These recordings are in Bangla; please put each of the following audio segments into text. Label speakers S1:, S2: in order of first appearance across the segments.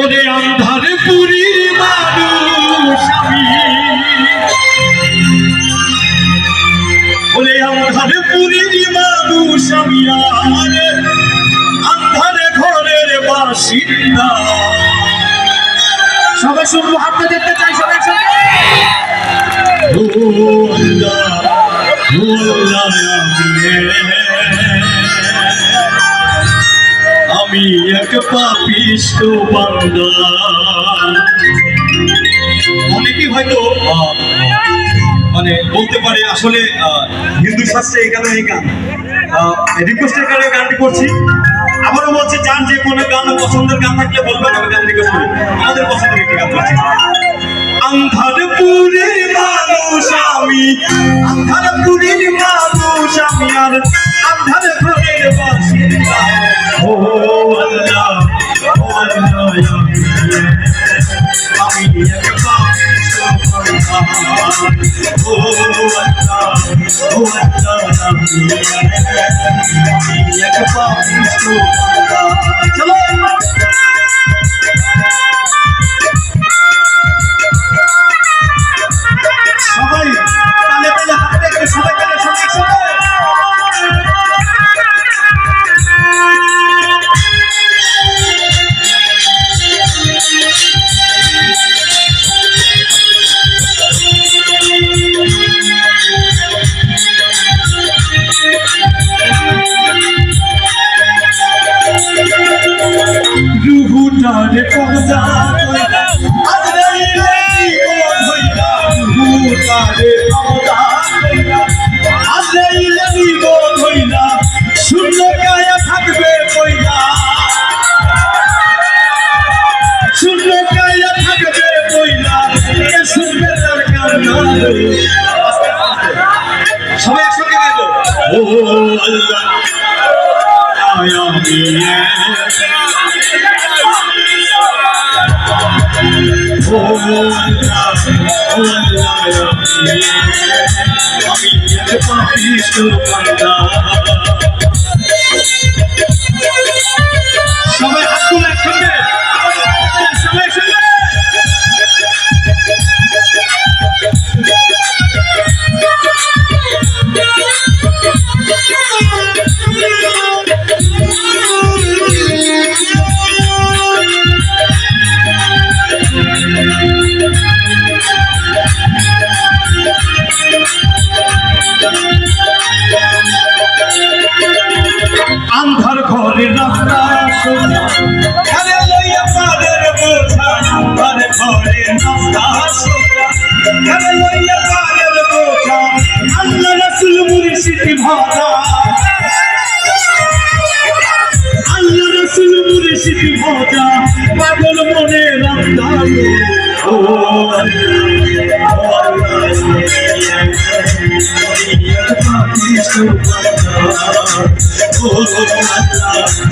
S1: ওরে আন্ধার পুরীর মানুষ আমি। ওরে আন্ধার পুরীর মানুষ আমি আর আন্ধারে ঘরের বাসিন্দা।
S2: সবাই শুনব হাতটা দেখতে চাই সবাই শুনব।
S1: এক পাপিষ্ট বান্দা।
S3: অনেকেই হয়তো মানে বলতে পারে আসলে হিন্দু শাস্ত্রে এই এই গান। রিকোয়েস্টের কারণে গানটি করছি। আবারও বলছি যার যে কোনো গান, পছন্দের গান থাকলে বলবেন আমি গান রিকোয়েস্ট করি। আমাদের পছন্দের একটি গান করছি। আন্ধারপুরের মানুষ আমি, আন্ধারপুরের মানুষ আমি, আর আন্ধার
S1: আল্লাহ ও আল্লাহ
S3: আমি পাপিষ্ট বান্দা
S1: মুর্শিদ ভাজা পাগল মনে রাস্তা ও ও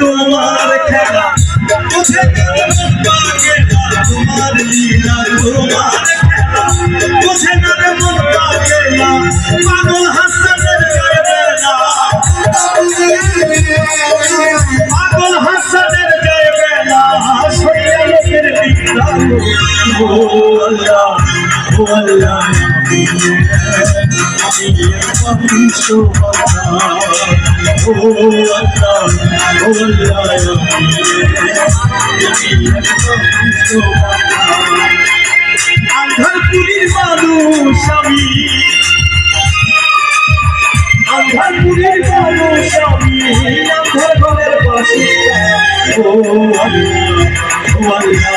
S1: তোমার খেলা। বুঝে মন পাগেলা তোমার লীলা তোমার খেলা। পাগেলা হাসানের ও আল্লাহ ও আল্লাহ আন্ধারপুরীর মানুষ আমি আন্ধারপুরীর মানুষ আমি আন্ধার ঘরের বাসিন্দা ও আল্লাহ ও আল্লাহ